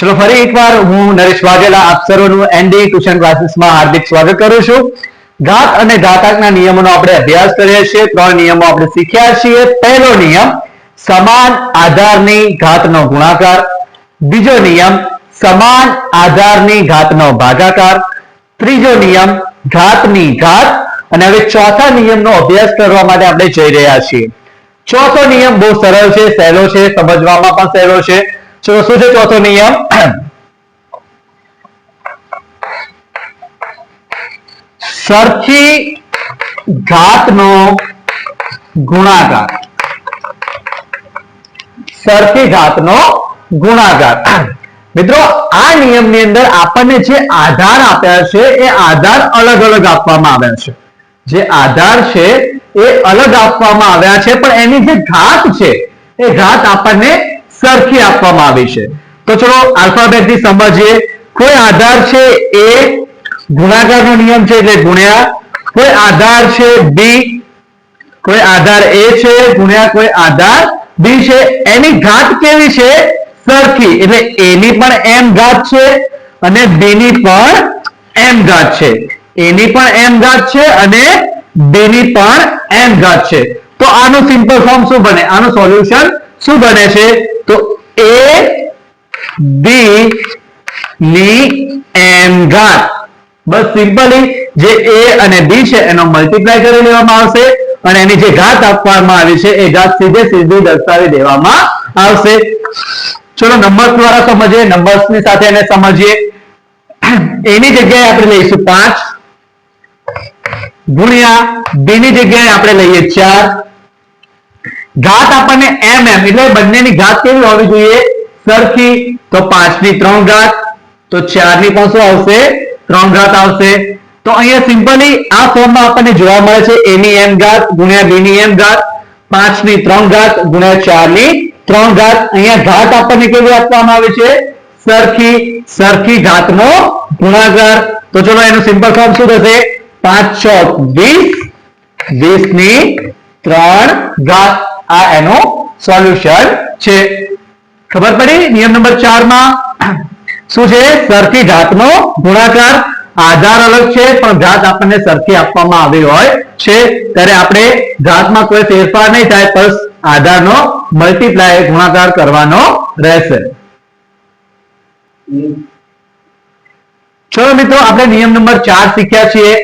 ચલો, ફરી એકવાર હું નરેશ વાઘેલા આપ સર્વનું એનડી ટ્યુશન ક્લાસીસમાં હાર્દિક સ્વાગત કરું છું. ઘાત અને ઘાતાંકના નિયમોનો આપણે અભ્યાસ કરીએ છીએ. ત્રણ નિયમો આપણે શીખ્યા છીએ. પહેલો નિયમ, સમાન આધારની ઘાતનો ગુણાકાર. બીજો નિયમ, સમાન આધારની ઘાતનો ભાગાકાર. ત્રીજો નિયમ, ઘાતની ઘાત. અને હવે ચોથા નિયમનો અભ્યાસ કરવા માટે આપણે જઈ રહ્યા છીએ. ચોથો નિયમ બહુ સરળ છે, સહેલો છે, સમજવામાં પણ સહેલો છે. ચલો, શું છે ચોથો નિયમ? સરખી ઘાતનો ગુણાકાર. સરખી ઘાતનો ગુણાકાર. મિત્રો, આ નિયમની અંદર આપણને જે આધાર આપ્યા છે, એ આધાર અલગ અલગ આપવામાં આવ્યા છે. જે આધાર છે, એ અલગ આપવામાં આવ્યા છે, પણ એની જે ઘાત છે, એ ઘાત આપણને સરખી આપવામાં આવી છે. તો ચલો આલ્ફાબેટથી સમજીએ. કોઈ આધાર છે એ ગુણાકારનો નિયમ છે એટલે ગુણ્યા. કોઈ આધાર છે બી. કોઈ આધાર એ છે, ગુણ્યા કોઈ આધાર બી છે. એની ઘાત કેવી છે? સરખી. એટલે એની પણ એમ ઘાત છે અને બી ની પણ એમ ઘાત છે. એની પણ એમ ઘાત છે અને બી ની પણ એમ ઘાત છે. તો આનું સિમ્પલ ફોર્મ શું બને? આનું સોલ્યુશન શું બને છે? તો એ બી ની ઘાત. બસ સિમ્પલી, જે એ અને બી છે, એનો મલ્ટીપ્લાય કરી લેવામાં આવશે અને એની જે ઘાત આપવામાં આવી છે, એ ઘાત સીધે સીધી દર્શાવી દેવામાં આવશે. ચલો નંબર દ્વારા સમજીએ. નંબર્સની સાથે એને સમજીએ. એની જગ્યાએ આપણે લઈશું પાંચ ગુણ્યા બી ની જગ્યાએ આપણે લઈએ ચાર. ઘાત આપણને એમ એમ, એટલે બંનેની ઘાત કેવી હોવી જોઈએ? સરખી. તો પાંચની ત્રણ ઘાત, તો ચારની પણ શું આવશે, ત્રણ ઘાત આવશે. તો અહીંયા સિમ્પલી આ ફોર્મમાં આપણને જોવા મળે છે a ની m ઘાત ગુણ્યા બી ની એમ ઘાત પાંચની ત્રણ ઘાત ગુણ્યા ચારની ત્રણ ઘાત. અહીંયા ઘાત આપણને કેવી આપવામાં આવે છે? સરખી સરખી ઘાતનો ગુણાકાર. તો ચલો એનું સિમ્પલ ફોર્મ શું થશે? પાંચ, છ, વીસ. વીસની ત્રણ ઘાત. આ એનું સોલ્યુશન છે. ખબર પડી? નિયમ નંબર ચારમાં શું છે? સરખી જાતનો ગુણાકાર. આધાર અલગ છે, પણ જાત આપણને સરખી આપવામાં આવી હોય છે. ત્યારે આપણે જાતમાં કોઈ ફેરફાર નહીં થાય પ્લસ આધારનો મલ્ટીપ્લાય ગુણાકાર કરવાનો રહેશે. ચલો મિત્રો, આપણે નિયમ નંબર ચાર શીખ્યા છીએ.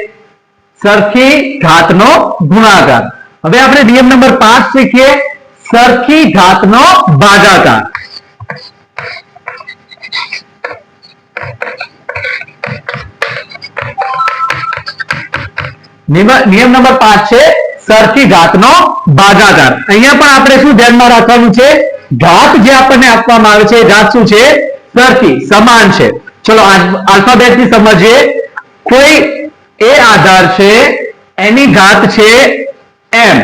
સરખી ઘાતનો ગુણાકાર. હવે આપણે નિયમ નંબર પાંચ શીખીએ. સરખી ઘાતનો ભાગાકાર. નિયમ નંબર પાંચ છે, સરખી ઘાતનો ભાગાકાર. અહીંયા પણ આપણે શું ધ્યાનમાં રાખવાનું છે? ઘાત જે આપણને આપવામાં આવે છે ઘાત શું છે? સરખી, સમાન છે. ચલો આલ્ફાબેટથી સમજીએ. કોઈ, એ આધાર છે, એની ઘાત છે એમ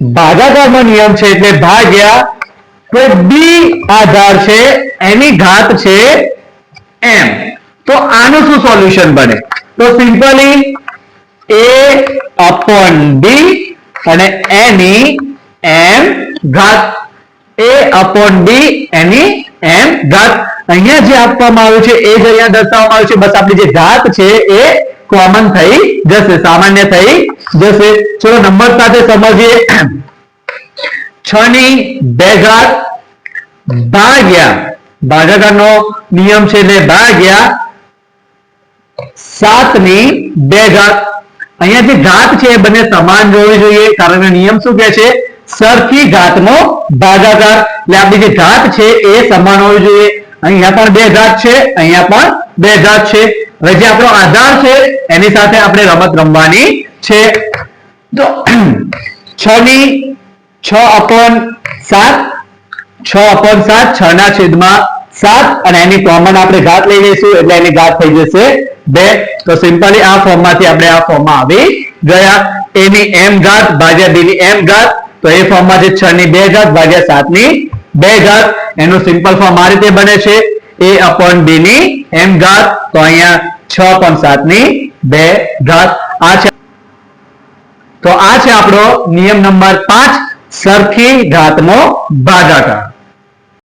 ભાગાકારનો નિયમ છે એટલે ભાગ્યા તો બી આધાર છે, એની ઘાત છે એમ તો આનું શું સોલ્યુશન બને? તો સિમ્પલી એ અપોન બી અને એની એમ ઘાત. એ અપોન બી એની એમ ઘાત. અહીંયા જે આપવામાં આવ્યું છે, એ જ અહીંયા દર્શાવવામાં આવ્યું છે. બસ આપણી જે ઘાત છે એ કોમન થઈ જશે, સામાન્ય થઈ જશે. ચલો નંબર સાથે સમજીએ. છ ની બે ઘાત ભાગ્યા. ભાગાકારનો નિયમ છે એટલે ભાગ્યા સાતની બે ઘાત. અહીંયા જે ઘાત છે એ બંને સમાન જોવી જોઈએ, કારણ કે નિયમ શું કહે છે? સરખી ઘાતનો ભાગાકાર. એટલે આપણી જે ઘાત છે એ સમાન હોવી જોઈએ. અહીંયા પણ બે ઘાત છે, અહીંયા પણ બે ઘાત છે. હવે જે આપણો આધાર છે, એની સાથે આપણે રમત રમવાની છે. તો છ ની, છ અપોન સાત, છ અપોન સાત, છ ના છેદમાં સાત, અને એની કોમન આપણે ઘાત લઈ લઈશું, એટલે એની ઘાત થઈ જશે બે. તો સિમ્પલી આ ફોર્મમાંથી આપણે આ ફોર્મમાં આવી ગયા. એની m ઘાત, ભાગ્યા બી ની એમ ઘાત. તો એ ફોર્મમાં છે છ ની બે ઘાત, ભાગ્યા સાતની બે ઘાત. એનું સિમ્પલ ફોર્મ આ રીતે બને છે. એ અપોન બી ની m ઘાત, તો અહીંયા છ પણ સાતની બે ઘાત. આ છે. તો આ છે આપણો નિયમ નંબર પાંચ, સરખી ઘાતનો ભાગાકાર.